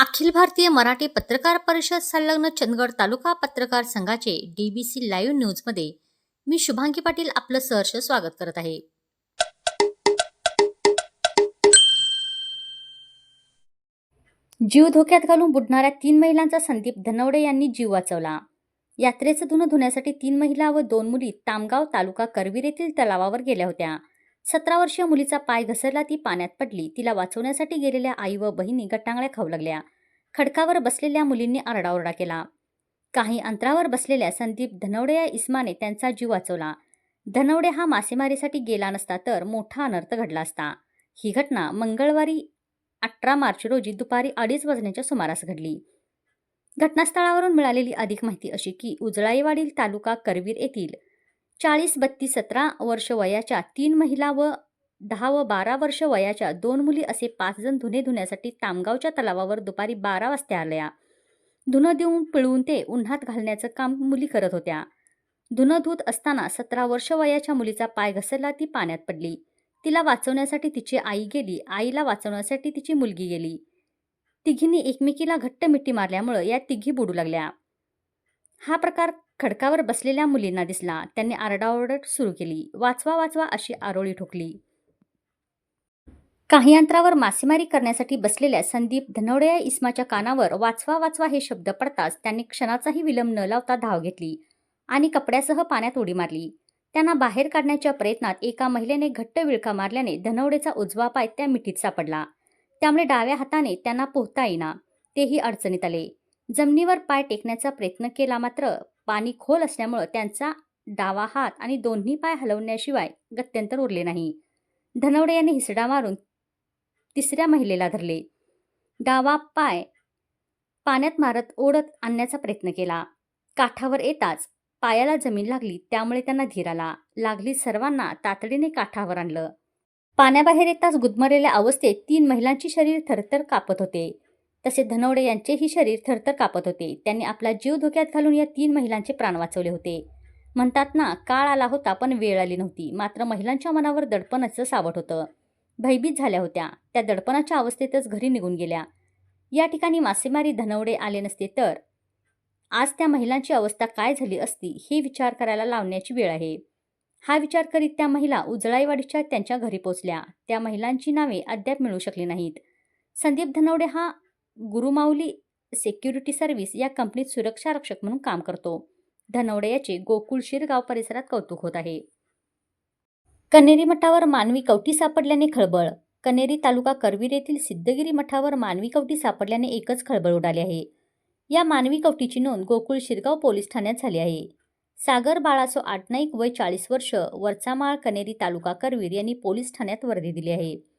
अखिल भारतीय मराठी पत्रकार परिषद संलग्न चंदगड तालुका पत्रकार संघाचे डीबीसी लाईव्ह न्यूजमध्ये मी शुभांगी पाटील आपलं सहर्ष स्वागत करत आहे. जीव धोक्यात घालून बुडणाऱ्या तीन महिलांचा संदीप धनवडे यांनी जीव वाचवला. यात्रेचं धुणं धुण्यासाठी तीन महिला व दोन मुली तामगाव तालुका करवीर येथील तलावावर गेल्या होत्या. सतरा वर्षीय मुलीचा पाय घसरला ती पाण्यात पडली. तिला वाचवण्यासाठी गेलेल्या आई व बहिणी गटांगळ्या खाऊ लागल्या. खडकावर बसलेल्या मुलींनी आरडाओरडा केला. काही अंतरावर बसलेल्या संदीप धनवडे या इस्माने त्यांचा जीव वाचवला. धनवडे हा मासेमारीसाठी गेला नसता तर मोठा अनर्थ घडला असता. ही घटना मंगळवारी अठरा मार्च रोजी दुपारी अडीच वाजण्याच्या सुमारास घडली. घटनास्थळावरून मिळालेली अधिक माहिती अशी की उजळाईवाडील तालुका करवीर येथील चाळीस बत्तीस सतरा वर्ष वयाच्या तीन महिला व दहा व बारा वर्ष वयाच्या दोन मुली असे पाच जण धुणे धुण्यासाठी तामगावच्या तलावावर दुपारी बारा वाजता आल्या. धुणं देऊन पिळवून ते उन्हात घालण्याचं काम मुली करत होत्या. धुणं धुत असताना सतरा वर्ष वयाच्या मुलीचा पाय घसरला ती पाण्यात पडली. तिला वाचवण्यासाठी तिची आई गेली. आईला वाचवण्यासाठी तिची मुलगी गेली. तिघींनी एकमेकीला घट्ट मिठी मारल्यामुळं या तिघी बुडू लागल्या. हा प्रकार खडकावर बसलेल्या मुलींना दिसला. त्यांनी आरडाओरड सुरू केली. वाचवा वाचवा अशी आरोळी ठोकली. काही अंतरावर मासेमारी करण्यासाठी बसलेल्या संदीप धनवडे या इस्माच्या कानावर वाचवा वाचवा हे शब्द पडताच त्यांनी क्षणाचाही विलंब न लावता धाव घेतली आणि कपड्यासह पाण्यात उडी मारली. त्यांना बाहेर काढण्याच्या प्रयत्नात एका महिलेने घट्ट विळखा मारल्याने धनवडेचा उजवा पाय त्या मिठीत सापडला. त्यामुळे डाव्या हाताने त्यांना पोहता येईना. तेही अडचणीत आले. जमिनीवर पाय टेकण्याचा प्रयत्न केला मात्र पाणी खोल असल्यामुळं त्यांचा डावा हात आणि दोन्ही पाय हलवण्याशिवाय गत्यंतर उरले नाही. धनवडे यांनी हिसडा मारून तिसऱ्या महिलेला धरले. डावा पाय पाण्यात मारत ओढत आणण्याचा प्रयत्न केला. काठावर येताच पायाला जमीन लागली त्यामुळे त्यांना धीर आला. लागली सर्वांना तातडीने काठावर आणलं. पाण्याबाहेर येताच गुदमरलेल्या अवस्थेत तीन महिलांची शरीर थरथर कापत होते. तसे धनवडे यांचेही शरीर थरथर कापत होते. त्यांनी आपला जीव धोक्यात घालून या तीन महिलांचे प्राण वाचवले होते. म्हणतात ना काळ आला होता पण वेळ आली नव्हती. मात्र महिलांच्या मनावर दडपणाचं सावट होतं. भयभीत झाल्या होत्या. त्या दडपणाच्या अवस्थेतच घरी निघून गेल्या. या ठिकाणी मासेमारी धनवडे आले नसते तर? आज त्या महिलांची अवस्था काय झाली असती हे विचार करायला लावण्याची वेळ आहे. हा विचार करीत त्या महिला उजळाईवाडीच्या त्यांच्या घरी पोचल्या. त्या महिलांची नावे अद्याप मिळू शकली नाहीत. संदीप धनवडे हा गुरुमाऊली सेक्युरिटी सर्व्हिस या कंपनीत सुरक्षा रक्षक म्हणून काम करतो. धनवडे याचे गोकुळ शिरगाव परिसरात कौतुक होत आहे. कनेरी मठावर मानवी कवटी सापडल्याने खळबळ. कनेरी तालुका करवीर येथील सिद्धगिरी मठावर मानवी कवटी सापडल्याने एकच खळबळ उडाली आहे. या मानवी कवटीची नोंद गोकुळ शिरगाव पोलीस ठाण्यात झाली आहे. सागर बाळासो आटनाईक वय चाळीस वर्ष वरचामाळ कनेरी तालुका करवीर यांनी पोलीस ठाण्यात वर्दी दिली आहे.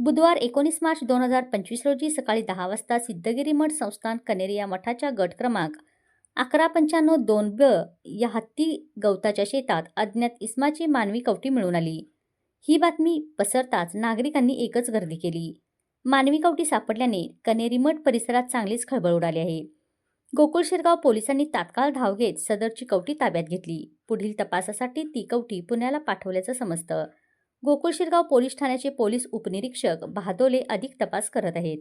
बुधवार एकोणीस मार्च दोन हजार पंचवीस रोजी सकाळी दहा वाजता सिद्धगिरी मठ संस्थान कनेरी या मठाच्या गट क्रमांक अकरा पंच्याण्णव दोन ब या हत्ती गवताच्या शेतात अज्ञात इस्माची मानवी कवटी मिळून आली. ही बातमी पसरताच नागरिकांनी एकच गर्दी केली. मानवी कवटी सापडल्याने कनेरी मठ परिसरात चांगलीच खळबळ उडाली आहे. गोकुळ शिरगाव पोलिसांनी तात्काळ धाव घेत सदरची कवटी ताब्यात घेतली. पुढील तपासासाठी ती कवटी पुण्याला पाठवल्याचं समजतं. गोकुळ शिरगाव पोलीस ठाण्याचे पोलीस उपनिरीक्षक बहादोले अधिक तपास करत आहेत.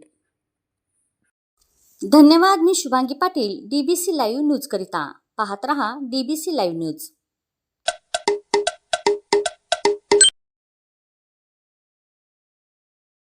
धन्यवाद मी Shubhangi Patil DBC live news करिता. पाहत रहा डीबीसी लाईव्ह न्यूज